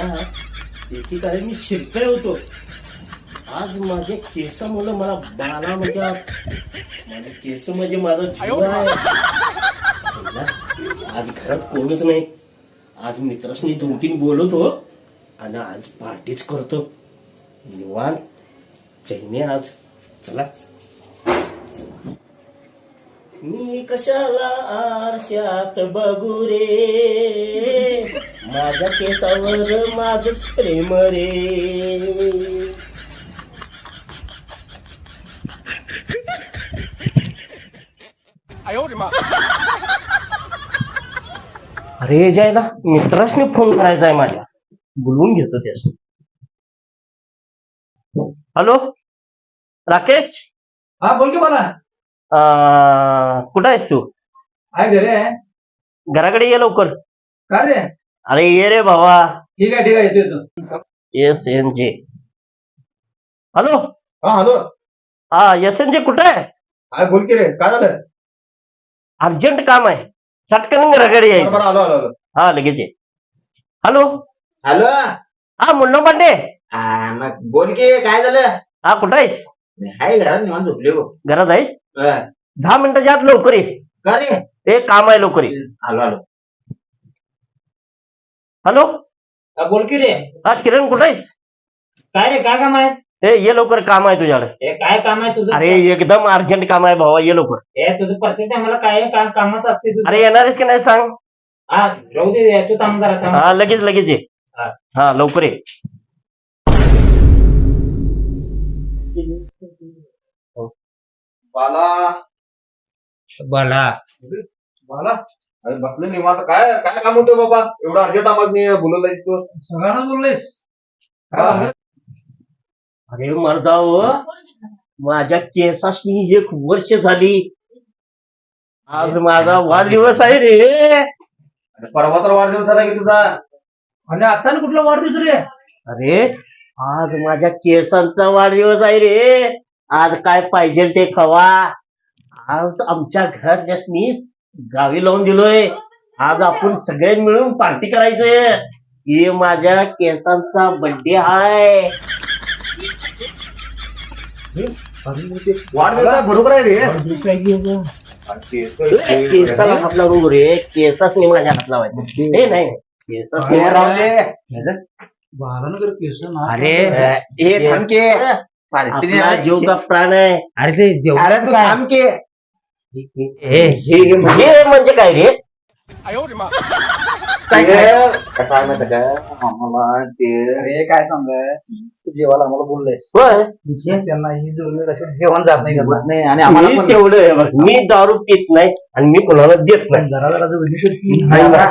एकीकडे मी शिरकाय होतो. आज माझ्या केसामुळे मला बाला म्हणजे माझे केस म्हणजे माझा जीव आहे. आज घरात कोणच नाही. आज मित्रांनी दोन तीन बोलवतो आणि आज पार्टीच करतो. निवान चैने आज. चला. मी कशाला आरशात बघू रे? माझ्या केसावर माझच प्रेम रे. अरे जायला मित्रासने फोन करायचा आहे माझ्या. बोलवून घेतो त्यास हॅलो? राकेश? हा बोल की मला अं, कुठं आहेस तू? आहे घरी आहे. घराकडे ये लवकर. का रे? अरे ये रे भावा ठीक आहे ठीक आहे येतो येतो. S N J. हॅलो? हा हॅलो. हा एस एन जे कुठं आहे? काय बोल की रे काय झालं अर्जंट काम आहे. चटकन घराकडे बरं यायचं. बरं, आलो आलो आलो. हा लगेच ये. हॅलो? हॅलो? हा मुन्ना पांडे. हा, मग बोल की काय झालं? हा कुठं आहेस? हाय घरात निवांत झोपले हो घरात आहेस? हा. दहा मिनिटाच्या आत लवकर ये. का रे? ते काम आहे लवकर ये. आलो आलो. हॅलो? बोल की रे. हा किरण कुठं आहेस? काय रे काय काम आहे? ए ये लवकर काम आहे तुझ्याकडे. हे काय काम आहे तुझं? अरे एकदम अर्जंट काम आहे भावा ये लवकर. हे तुझं प्रत्येक टायमाला काय काम कामात असते तुझं? अरे येणार आहेस की नाही सांग. हा राहू दे हा लगेच लगेच ये. हा. हा लवकर ये. बाला. बोला. बाला? अरे बसले निवांत काय काय काम होतं बाबा? एवढं अर्जंट आवाज मी बोलवलं तू सगळ्यांना बोललेस? हा. अरे मर्दाव माझ्या केसासनी एक वर्ष झाली. आज माझा वाढदिवस आहे रे. अरे परवा तर वाढदिवस झाला की तुझा. आणि आता ना कुठला वाढदिवस रे? अरे आज माझ्या केसांचा वाढदिवस आहे रे. आज काय पाहिजे ते खवा. आज आमच्या घरातल्यासनी गावी लावून दिलोय. आज आपण सगळे मिळून पार्टी करायचंय. हे माझ्या केसांचा बड्डे हाय. वाढदिवस आहे, बरोबर आहे रे. केसाला हात लावून रे. केसासनी माझ्या हात लावायचं. हे नाही केसासनी अरे राहू दे. बाला नगर केस ना. अरे ए, थांब की. आपला जीव का प्राण आहे? अरे ते अरे तू थांब की. हे हे म्हणजे काय रे? काय माहिती का? आम्हाला ते अरे काय सांगाय तू जेवायला आम्हाला बोललेस. होय. त्यांना ही जोडली जेवण जात नाही. नाही आणि आम्हाला मी पण तेवढं आहे बघ. मी दारू पित नाही आणि मी कोणाला देत नाही. जरा जरा जो नाही ना.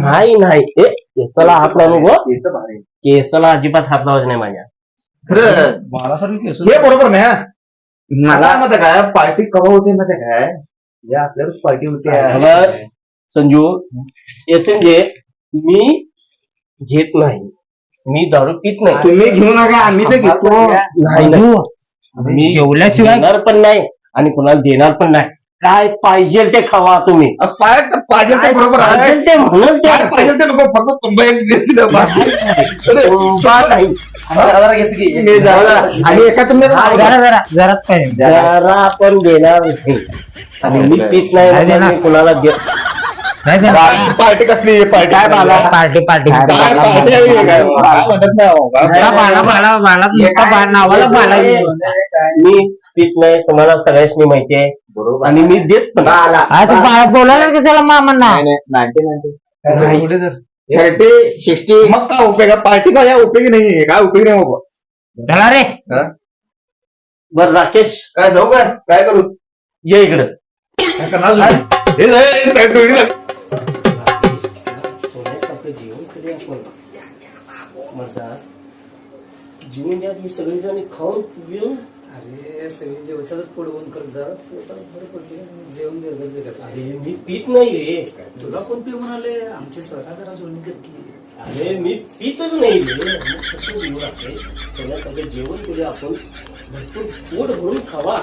नाही. नाही ए, केसाला हात लावू नको. केस भारी. केसाला अजिबात हात लावायचं नाही माझ्या. खरं बालासारखी केस हे बरोबर नाही हा. मला माहिती काय? पार्टी कवा होते माहिती काय? या आपल्याला पार्टी होते. संजू एसएनजे मी घेत नाही. मी दारू पित नाही. तुम्ही घेऊ नका आम्ही तर घेतो. नाही नाही. मी जेवल्याशिवाय घेणार पण नाही आणि कुणाला देणार पण नाही. काय पाहिजे ते खावा तुम्ही. पाय पाहिजे ते बरोबर आहे. पाहिजे ते म्हणून ते काय पाहिजे ते नको फक्त दिलं नाही. आणि एकाच जरा जरा जरा. काय जरा पण देणार नाही. आणि मी पित नाही. मी कुणाला देत नाही पार्टी कसली पार्टी काय पार्टी पार्टी. मी पित नाही तुम्हाला सगळ्यांनी माहिती आहे. बरोबर. आणि मी देत पण. नाही. बाला. आता बोलायला कशाला मामांना? नाही, नाही, 90, 90. Thirty sixty. मग काय उपयोग? आहे पार्टी काय? या उपयोगी नाही काय उपयोग नाही बाबा? चला रे. बर राकेश. काय जाऊ काय काय करू? ये इकडं. हे हे, काय करू? सोन्यासारखं जेवण कधी आपण म्हणतात जेवण द्या ही सगळेजण खाऊन पिऊन अरे सगळी जेवतातच पोट बंद करत जरा पोटात बरं पडते जेवण गरजेचं करत अरे मी पित नाही रे तुला कोण पे म्हणाले आमची स्वतः जरा जोडणी करते अरे मी पितच नाही रे मग कसं देऊ राहते सोन्यासारखं जेवण करूया आपण. भरपूर पोट भरून खावा.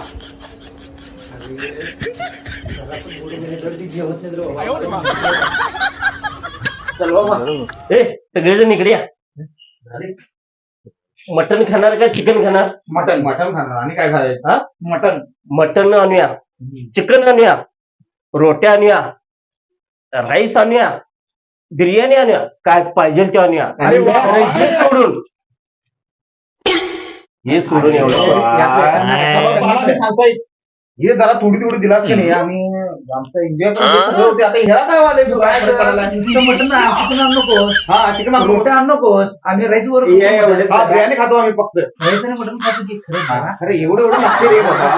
अरे जरासं पोट मिनिटवर ती जेवत नाही बाबा. चल बाबा. ए सगळेजण इकडे या. मटन खाणार का चिकन खाणार? मटन मटन खाणार. आणि काय खायचं? हा? मटन मटन आणूया. चिकन आणूया. रोट्या आणूया. राईस आणूया. बिर्याणी आणूया. काय पाहिजे ते आणूया. अरे वा. आणि हे सोडून. हे सोडून एवढं. बाळा सांगतोय हे जरा थोडी थोडी दिलात की नाही? आम्ही आमचं एन्जॉय होते आता ह्याला काय वाले तू काय फरक पडायला? मटन चिकन आणू नकोस. हा चिकन आणू. रोट्या आणू नकोस. आम्ही राईस वर हे हा, बिर्याणी खातो आम्ही फक्त. राईस आणि मटन खातो की खरं हा, खरं एवढं एवढं लागते रे बाबा.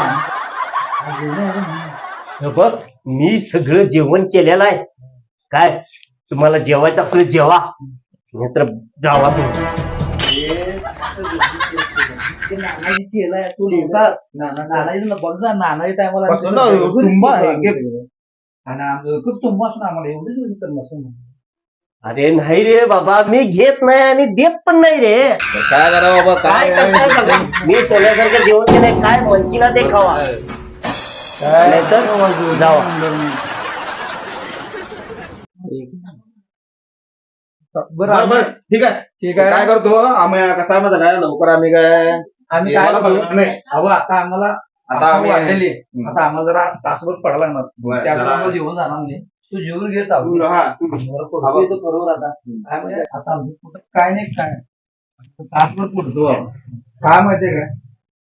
हे बघ मी सगळं जेवण केलेलं आहे. काय? तुम्हाला जेवायचं असलं जेवा. नाहीतर जावा तुम्ही. केलाय तू नव्हता. नानाजी बघ नानाजी ना, आम्हाला एवढीच नसून अरे नाही रे बाबा मी घेत नाही आणि देत पण नाही रे. काय करा बाबा काय करताय बघा मी सोन्यासारखं जेवण केलंय काय मंचीला ते खावा. नाहीतर जावा. बरं बरं ठीक आहे. ठीक काय आहे करतो? आम्ही कसं आहे माहिती काय लवकर आम्ही काय? आम्ही काय जेवायला करू? बघणार नाही अहो आता आम्हाला आता आम्ही- वाढलेली आहे. हम्म. आता आम्हाला जरा तासभर पडला लागणार बरं, त्यामुळे जरा- आम्हाला जेवण जाणार नाही तू जेवण घेत आहो तू- हा, तू- बरं, पडतो इथं बरोबर आता काय म्हणजे आता आमचं कुठं काय नाही काय तासभर पुढतो. काय माहितीये काय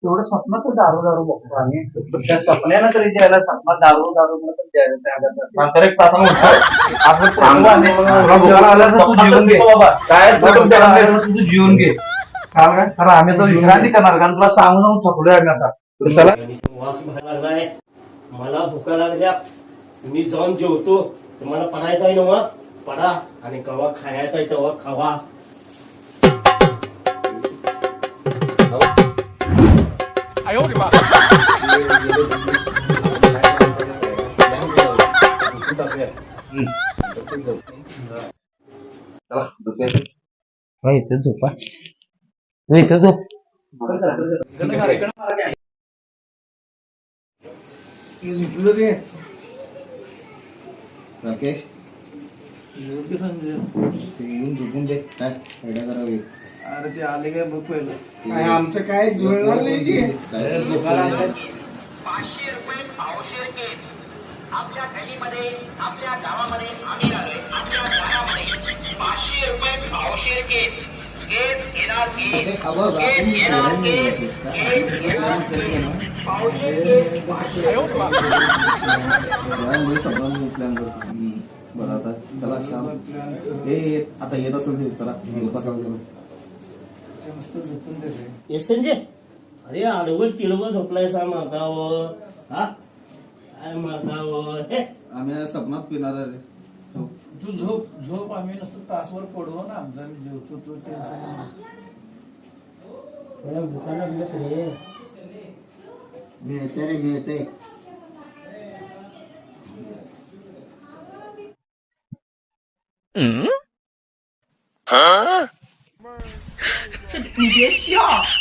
तेवढं स्वप्नात तर दारू दारू बघतो आम्ही त्या स्वप्नानं तरी ज्यायला स्वप्नात दारू दारू म्हणून द्यायला त्या जातात. नंतर एक तासानं उठतो. तासभर पुढतो आणि मग तुला भुका लागल्या तर तू जेवून घे बाबा काय तुमच्या नंतर- तू जेवून घे? कारण आम्ही तो विश्रांती करणार कारण तुला सांगून थकलोय आम्ही आता. चला. वास लागलाय मला भुका लागल्या. मी जाऊन जेवतो. तुम्हाला पडायचं आहे ना मग पडा आणि कवा खायचा आहे तेव्हा खावा. चला, दुसऱ्या- झोपा. तू इथं झोप राकेश ते येऊन झोपून दे. काय आयडिया करावी अरे ते आले काय बघ पहिलं. काय आमचं काय जुळणार नाही की पाचशे रुपये पावशेर केस. आपल्या गलीमध्ये आपल्या गावामध्ये आम्ही आलोय आपल्या गावामध्ये पाचशे रुपये पावशेर केस. केस घेणार केस केस घेणार केस केस घेणार केस पावशेर केस पाचशे बरं आता. चला श्याम ए आता येत असेल चला. हे संजय. अरे आडवं तिळवं झोपलाय सा मागावं हा? काय मागावं हे? आम्ही सपनात पिणार आहे रे. तू झोप झोप आम्ही नुसतं तासभर पडवू ना आमचा आम्ही जेवतो तो टेन्शन मिळते रे मिळते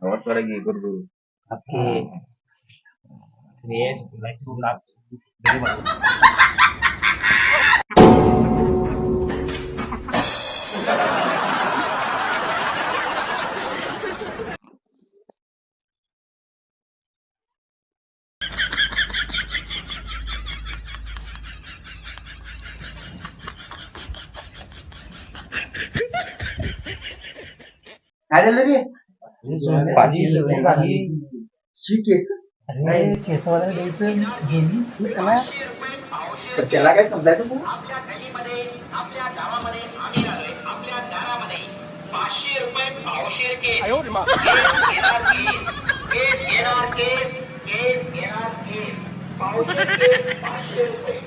Not for a guru. Okay. Yes, like to love very much. I don't know. त्याला काय समजायचं आपल्या गावामध्ये आम्ही आलोय आपल्या दारामध्ये पाचशे रुपये पावशेर केस केस घेणार केस केस घेणार केस केस घेणार केस. पावशेर केस पाचशे रुपये.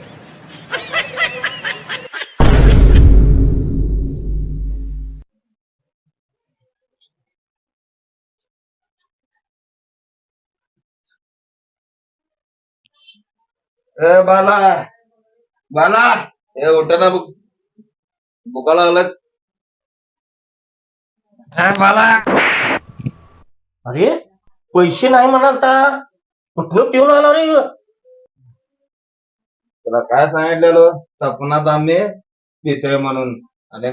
ए बाला. बाला. ए उठ ना बुक बुका लागलं ए बाला. अरे पैसे नाही म्हणाल तर कुठलं पिऊन आला रे ह्यो? तुला काय सांगितलेलं? सपनात आम्ही पितोय म्हणून. आणि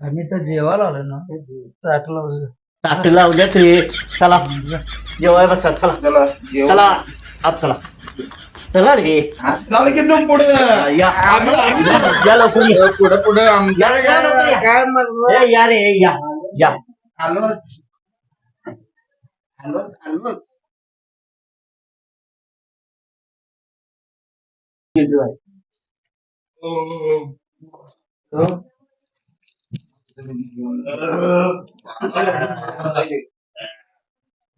आम्ही तर जेवायला आलो ना. ताट लावलं. ताट लावल्या ते. चला. जेवाय बसा. चला. चला जेवू. चला. आत चला. चला रे हात की तू पुढे या या लवकर ये. पुढे पुढे आमच्या या, या, या, या. काय म्हणलं ए, या रे या या आलोच आलोच आलोच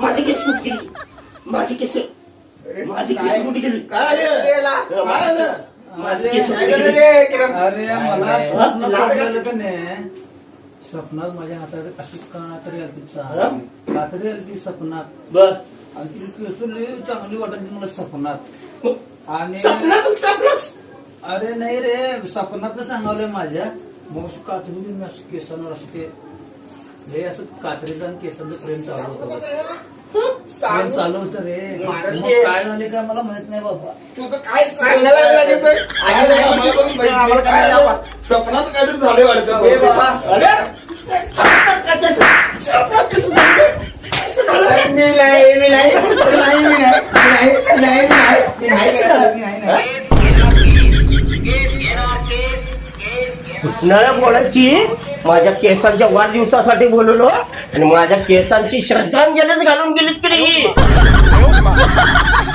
माझी केस कुठे गेली? माझी केस माझी केस कुठे गेली? माझी केस कुठे गेली? अरे मला स्वप्न पडलेलं का नाही? स्वप्नात माझ्या हातात अशी कातरी आली ती कातरी आली ती स्वप्नात. बर. आणि ती केसून लई चांगली वाटत होती मला स्वप्नात. आणि सपनातच कापलंस अरे नाही रे स्वप्नात सांगावलंय माझ्या. मग कातरी घेऊन केसांवर असं ते लय असं कात्रीचं आणि केसांचं प्रेम चालू होतं प्रेम चालू? होतं रे. काय झाले काय मला माहीत नाही बाबा. काय नाही नाही, आम्हाला नाही. नाही नाही नाही नाही नाही नाही नाही, नाही नाही, नाही. नळ कोणाची माझ्या केसांच्या वाढदिवसासाठी बोलवलो आणि माझ्या केसांची श्रद्धांजलीच घालून गेलीत की नाही?